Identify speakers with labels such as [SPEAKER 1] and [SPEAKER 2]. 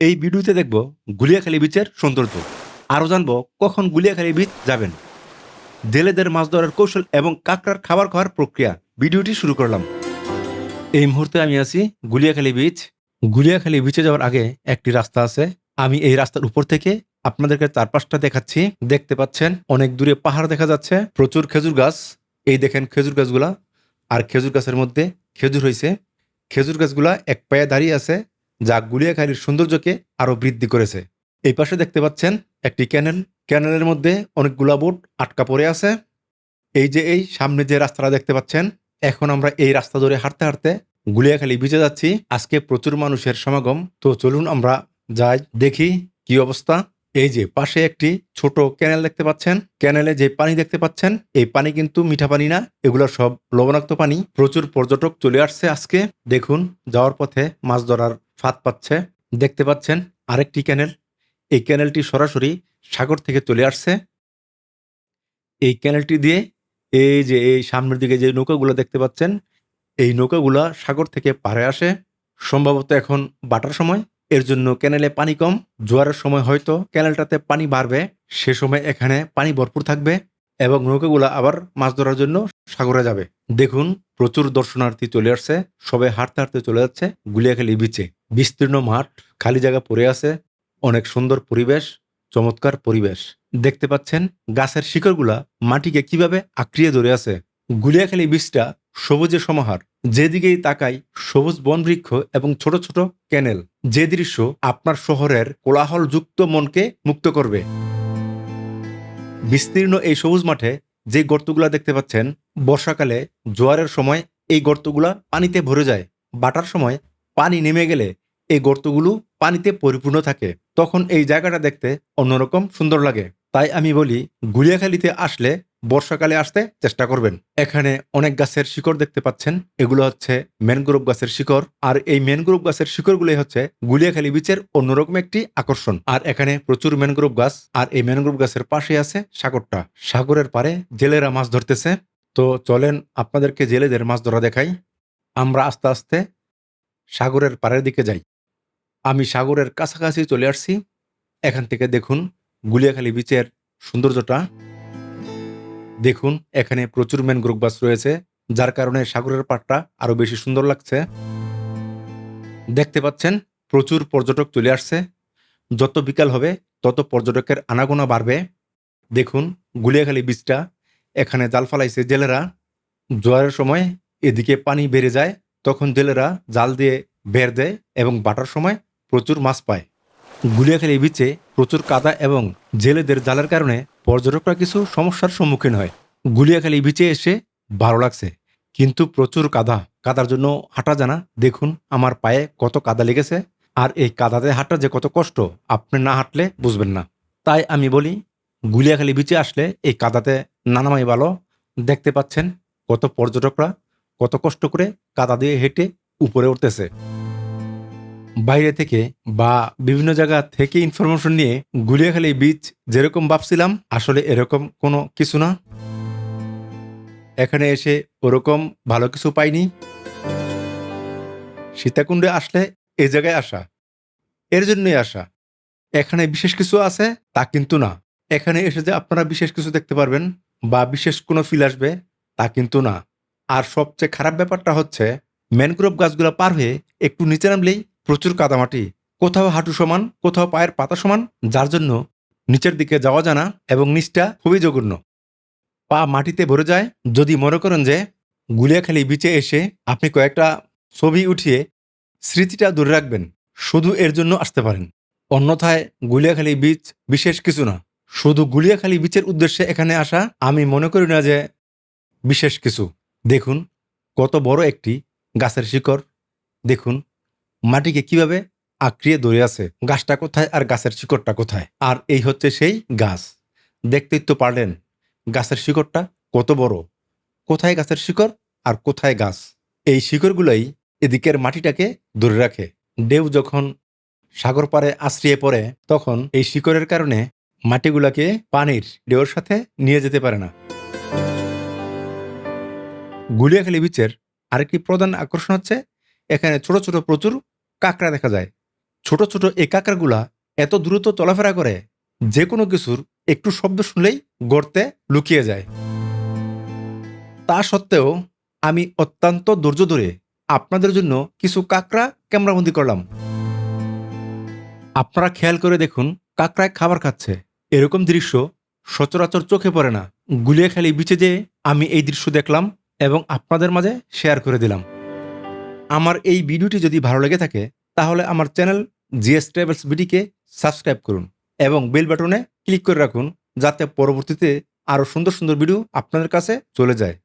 [SPEAKER 1] এই ভিডিওতে দেখব গুলিয়াখালী বিচের সৌন্দর্য। আরও জানব কখন গুলিয়াখালী বিচ যাবেন। জেলেদের মাছ ধরার কৌশল এবং কাঁকড়ার খাবার খাওয়ার প্রক্রিয়া। ভিডিওটি শুরু করলাম। এই মুহূর্তে আমি আছি গুলিয়াখালী বিচ গুলিয়াখালী বিচে যাওয়ার আগে একটি রাস্তা আছে। আমি এই রাস্তার উপর থেকে আপনাদেরকে চারপাশটা দেখাচ্ছি। দেখতে পাচ্ছেন অনেক দূরে পাহাড় দেখা যাচ্ছে। প্রচুর খেজুর গাছ। এই দেখেন খেজুর গাছগুলা। আর খেজুর গাছের মধ্যে খেজুর হয়েছে খেজুর গাছগুলা এক পায়ে দাঁড়িয়ে আছে। যা গুলিয়াখালীর সৌন্দর্যকে আরও বৃদ্ধি করেছে। এই পাশে দেখতে পাচ্ছেন একটি ক্যানেল ক্যানেলের মধ্যে অনেকগুলা বোট আটকা পড়ে আছে। এই যে এই সামনে যে রাস্তাটা দেখতে পাচ্ছেন, এখন আমরা এই রাস্তা ধরে হাঁটতে হাঁটতে গুলিয়াখালী বিচে যাচ্ছি। আজকে প্রচুর মানুষের সমাগম। তো চলুন আমরা যাই, দেখি কি অবস্থা। এই যে পাশে একটি ছোট ক্যানেল দেখতে পাচ্ছেন। ক্যানেলে যে পানি দেখতে পাচ্ছেন, এই পানি কিন্তু মিঠা পানি না, এগুলো সব লবণাক্ত পানি। প্রচুর পর্যটক চলে আসছে আজকে। দেখুন, যাওয়ার পথে মাছ ধরার ফাঁদ পাচ্ছে। দেখতে পাচ্ছেন আরেকটি ক্যানেল। এই ক্যানেলটি সরাসরি সাগর থেকে চলে আসছে। এই ক্যানেলটি দিয়ে এই যে এই সামনের দিকে যে নৌকাগুলো দেখতে পাচ্ছেন, এই নৌকাগুলা সাগর থেকে পারে আসে। সম্ভবত এখন বাটার সময়। এর জন্য ক্যানেলে পানি কম। জোয়ারের সময় হয়তো ক্যানেলটাতে পানি বাড়বে। সে সময় এখানে পানি ভরপুর থাকবে এবং নৌকাগুলা আবার মাছ ধরার জন্য সাগরে যাবে। দেখুন, প্রচুর দর্শনার্থী চলে আসছে। সবাই হাঁটতে হাঁটতে চলে যাচ্ছে। গুলিয়াখালী বিচে বিস্তীর্ণ মাঠ, খালি জায়গা পড়ে আছে, অনেক সুন্দর পরিবেশ, চমৎকার পরিবেশ। দেখতে পাচ্ছেন গাছের শিকড়গুলা মাটিকে কীভাবে আঁকড়িয়ে ধরে আছে। গুলিয়াখালী বীজটা সবুজে সমাহার। যেদিকেই তাকাই, সবুজ বনবৃক্ষ এবং ছোট ছোট ক্যানেল। যে দৃশ্য আপনার শহরের কোলাহলযুক্ত মনকে মুক্ত করবে। বিস্তীর্ণ এই সবুজ মাঠে যে গর্তগুলা দেখতে পাচ্ছেন, বর্ষাকালে জোয়ারের সময় এই গর্তগুলা পানিতে ভরে যায়। বাটার সময় পানি নেমে গেলে এই গর্তগুলো পানিতে পরিপূর্ণ থাকে। তখন এই জায়গাটা দেখতে অন্যরকম সুন্দর লাগে। তাই আমি বলি গুলিয়াখালীতে আসলে বর্ষাকালে আসতে চেষ্টা করবেন। এখানে অনেক গাছের শিকড় দেখতে পাচ্ছেন। এগুলো হচ্ছে ম্যানগ্রোভ গাছের শিকড়। আর এই ম্যানগ্রোভ গাছের শিকড়গুলোই হচ্ছে গুলিয়াখালী বিচের অন্যরকম একটি আকর্ষণ। আর এখানে প্রচুর ম্যানগ্রোভ গাছ। আর এই ম্যানগ্রোভ গাছের পাশে আছে সাগরটা। সাগরের পারে জেলেরা মাছ ধরতেছে। তো চলেন আপনাদেরকে জেলেদের মাছ ধরা দেখাই। আমরা আস্তে আস্তে সাগরের পাড়ের দিকে যাই। আমি সাগরের কাছাকাছি চলে আসছি। এখান থেকে দেখুন গুলিয়াখালী বিচের সৌন্দর্যটা। দেখুন এখানে প্রচুর ম্যানগ্রোভ গাছ রয়েছে, যার কারণে সাগরের পাড়টা আরও বেশি সুন্দর লাগছে। দেখতে পাচ্ছেন প্রচুর পর্যটক চলে আসছে। যত বিকাল হবে, তত পর্যটকের আনাগোনা বাড়বে। দেখুন গুলিয়াখালী বীজটা এখানে জাল ফালাইছে জেলেরা। জোয়ারের সময় এদিকে পানি বেড়ে যায় তখন জেলেরা জাল দিয়ে বের দেয় এবং বাটার সময় প্রচুর মাছ পায়। গুলিয়াখালী বিচে প্রচুর কাদা এবং জেলেদের জালের কারণে পর্যটকরা কিছু সমস্যার সম্মুখীন হয়। গুলিয়াখালী বিচে এসে ভালো লাগছে, কিন্তু প্রচুর কাদা। কাদার জন্য হাঁটা জানা, দেখুন আমার পায়ে কত কাদা লেগেছে আর এই কাদাতে হাঁটা যে কত কষ্ট, আপনি না হাঁটলে বুঝবেন না। তাই আমি বলি, গুলিয়াখালী বিচে আসলে এই কাদাতে নানামাই ভালো। দেখতে পাচ্ছেন কত পর্যটকরা কত কষ্ট করে কাদা দিয়ে হেঁটে উপরে উঠতেছে। বাইরে থেকে বা বিভিন্ন জায়গা থেকে ইনফরমেশন নিয়ে গুলিয়াখালী বিচ যেরকম ভাবছিলাম, আসলে এরকম কোনো কিছু না। এখানে এসে ওরকম ভালো কিছু পাইনি। সীতাকুণ্ডে আসলে এই জায়গায় আসা, এর জন্যই আসা। এখানে বিশেষ কিছু আছে তা কিন্তু না। এখানে এসে যে আপনারা বিশেষ কিছু দেখতে পারবেন বা বিশেষ কোনো ফিল আসবে তা কিন্তু না। আর সবচেয়ে খারাপ ব্যাপারটা হচ্ছে, ম্যানগ্রোভ গাছগুলো পার হয়ে একটু নিচে নামলেই প্রচুর কাদামাটি। কোথাও হাঁটু সমান, কোথাও পায়ের পাতা সমান, যার জন্য নিচের দিকে যাওয়া জানা এবং নিচটা খুবই জঘন্য। পা মাটিতে ভরে যায়। যদি মনে করেন যে গুলিয়াখালি বিচে এসে আপনি কয়েকটা ছবি উঠিয়ে স্মৃতিটা ধরে রাখবেন, শুধু এর জন্য আসতে পারেন। অন্যথায় গুলিয়াখালি বিচ বিশেষ কিছু না। শুধু গুলিয়াখালি বিচের উদ্দেশ্যে এখানে আসা আমি মনে করি না যে বিশেষ কিছু। দেখুন, কত বড় একটি গাছের শিকড়। দেখুন, মাটিকে কীভাবে আঁকড়িয়ে ধরে আছে, গাছটা কোথায় আর গাছের শিকড়টা কোথায়। আর এই হচ্ছে সেই গাছ। দেখতেই তো পারলেন, গাছের শিকড়টা কত বড়। কোথায় গাছের শিকড় আর কোথায় গাছ? এই শিকড়গুলোই এদিকের মাটিটাকে ধরে রাখে। ঢেউ যখন সাগর পাড়ে আশ্রিয়ে পড়ে, তখন এই শিকড়ের কারণে মাটিগুলোকে পানির ঢেউর সাথে নিয়ে যেতে পারে না। গুলিয়াখালী বিচের। আরেকটি প্রধান আকর্ষণ হচ্ছে, এখানে ছোট ছোট প্রচুর কাঁকড়া দেখা যায়। ছোট ছোট এই কাঁকড়াগুলা এত দ্রুত চলাফেরা করে যে কোনো কিছুর একটু শব্দ শুনলেই গর্তে লুকিয়ে যায়। তা সত্ত্বেও আমি অত্যন্ত ধৈর্য ধরে আপনাদের জন্য কিছু কাঁকড়া ক্যামেরাবন্দি করলাম। আপনারা খেয়াল করে দেখুন, কাঁকড়ায় খাবার খাচ্ছে। এরকম দৃশ্য সচরাচর চোখে পড়ে না। গুলিয়াখালী বিচে যেয়ে আমি এই দৃশ্য দেখলাম। এবং আপনাদের মাঝে শেয়ার করে দিলাম। আমার এই ভিডিওটি যদি ভালো লেগে থাকে, তাহলে আমার চ্যানেল জিএস ট্রাভেলস বিডিকে সাবস্ক্রাইব করুন এবং বেল বাটনে ক্লিক করে রাখুন, যাতে পরবর্তীতে আরও সুন্দর সুন্দর ভিডিও আপনাদের কাছে চলে যায়।